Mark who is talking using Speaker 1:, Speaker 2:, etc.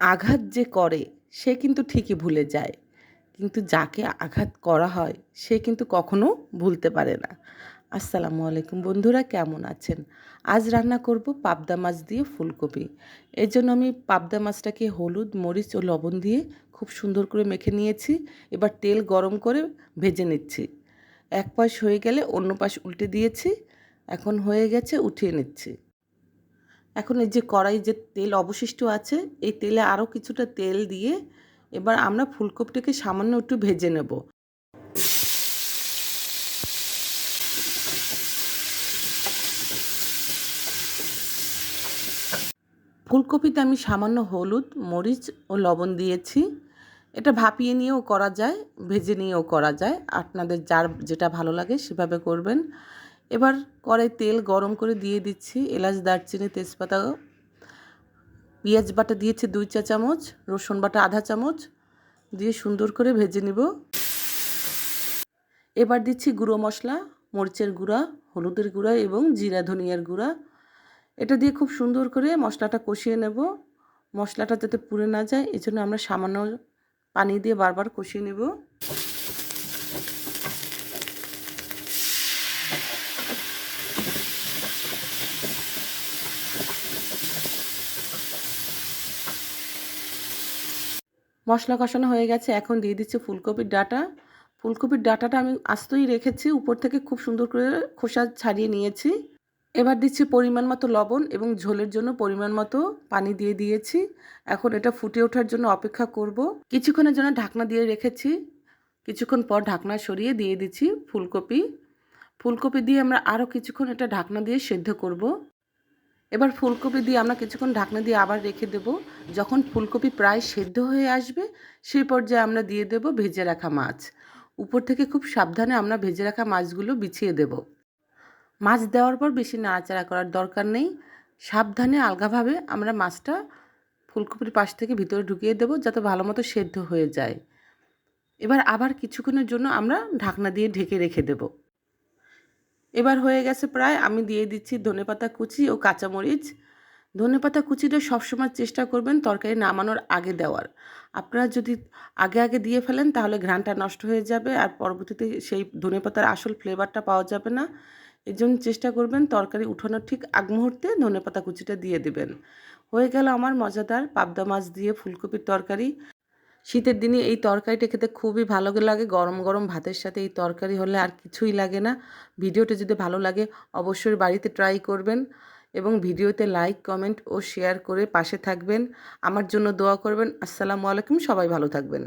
Speaker 1: আঘাত যে করে, সে কিন্তু ঠিকই ভুলে যায়। কিন্তু যাকে আঘাত করা হয়, সে কিন্তু কখনো ভুলতে পারে না। আসসালামু আলাইকুম বন্ধুরা, কেমন আছেন? আজ রান্না করব পাবদা মাছ দিয়ে ফুলকপি। এর জন্য আমি পাবদা মাছটাকে হলুদ, মরিচ ও লবণ দিয়ে খুব সুন্দর করে মেখে নিয়েছি। এবার তেল গরম করে ভেজে নিচ্ছি। এক পাশ হয়ে গেলে অন্য পাশ উল্টে দিয়েছি। এখন হয়ে গেছে, উঠিয়ে নিচ্ছি। এখন এই যে কড়াই যে তেল অবশিষ্ট আছে, এই তেলে আরও কিছুটা তেল দিয়ে এবার আমরা ফুলকপিটাকে সামান্য একটু ভেজে নেব। ফুলকপিতে আমি সামান্য হলুদ, মরিচ ও লবণ দিয়েছি। এটা ভাপিয়ে নিয়েও করা যায়, ভেজে নিয়েও করা যায়। আপনাদের যার যেটা ভালো লাগে সেভাবে করবেন। এবার কড়াই তেল গরম করে দিয়ে দিচ্ছি এলাচ, দারচিনি, তেজপাতা, পেঁয়াজ বাটা দিয়েছি দুই চা চামচ, রসুন বাটা আধা চামচ, দিয়ে সুন্দর করে ভেজে নিব। এবার দিচ্ছি গুঁড়ো মশলা, মরিচের গুঁড়া, হলুদের গুঁড়া এবং জিরা, ধনিয়ার গুঁড়া। এটা দিয়ে খুব সুন্দর করে মশলাটা কষিয়ে নেব। মশলাটা যাতে পুড়ে না যায় এই জন্য আমরা সামান্য পানি দিয়ে বারবার কষিয়ে নেব। মশলা কষানো হয়ে গেছে। এখন দিয়ে দিচ্ছি ফুলকপির ডাটা। ফুলকপির ডাটাটা আমি আস্তই রেখেছি, উপর থেকে খুব সুন্দর করে খোসা ছাড়িয়ে নিয়েছি। এবার দিচ্ছি পরিমাণ মতো লবণ এবং ঝোলের জন্য পরিমাণ মতো পানি দিয়ে দিয়েছি। এখন এটা ফুটে ওঠার জন্য অপেক্ষা করব। কিছুক্ষণের জন্য ঢাকনা দিয়ে রেখেছি। কিছুক্ষণ পর ঢাকনা সরিয়ে দিয়ে দিচ্ছি ফুলকপি। ফুলকপি দিয়ে আমরা আরও কিছুক্ষণ এটা ঢাকনা দিয়ে সেদ্ধ করব। এবার ফুলকপি দিয়ে আমরা কিছুক্ষণ ঢাকনা দিয়ে আবার রেখে দেব। যখন ফুলকপি প্রায় সেদ্ধ হয়ে আসবে, সেই পর্যায়ে আমরা দিয়ে দেব ভেজে রাখা মাছ। উপর থেকে খুব সাবধানে আমরা ভেজে রাখা মাছগুলো বিছিয়ে দেব। মাছ দেওয়ার পর বেশি নাড়াচাড়া করার দরকার নেই। সাবধানে আলগাভাবে আমরা মাছটা ফুলকপির পাশ থেকে ভিতরে ঢুকিয়ে দেব যাতে ভালো মতো সেদ্ধ হয়ে যায়। এবার আবার কিছুক্ষণের জন্য আমরা ঢাকনা দিয়ে ঢেকে রেখে দেবো। এবার হয়ে গেছে প্রায়, আমি দিয়ে দিচ্ছি ধনেপাতা কুচি ও কাঁচামরিচ। ধনেপাতা কুচিটা সবসময় চেষ্টা করবেন তরকারি নামানোর আগে দেওয়ার। আপনারা যদি আগে আগে দিয়ে ফেলেন তাহলে ঘ্রাণটা নষ্ট হয়ে যাবে আর পরবর্তীতে সেই ধনেপাতার আসল ফ্লেভারটা পাওয়া যাবে না। এই জন্য চেষ্টা করবেন তরকারি উঠানোর ঠিক আগ মুহূর্তে ধনেপাতা কুচিটা দিয়ে দেবেন। হয়ে গেল আমার মজাদার পাবদা মাছ দিয়ে ফুলকপির তরকারি। শীতের দিনে এই তরকারিটা খেতে খুবই ভালো লাগে। গরম গরম ভাতের সাথে এই তরকারি হলে আর কিছুই লাগে না। ভিডিওটা যদি ভালো লাগে অবশ্যই বাড়িতে ট্রাই করবেন এবং ভিডিওতে লাইক কমেন্ট ও শেয়ার করে পাশে থাকবেন। আমার জন্য দোয়া করবেন। আসসালামু আলাইকুম, সবাই ভালো থাকবেন।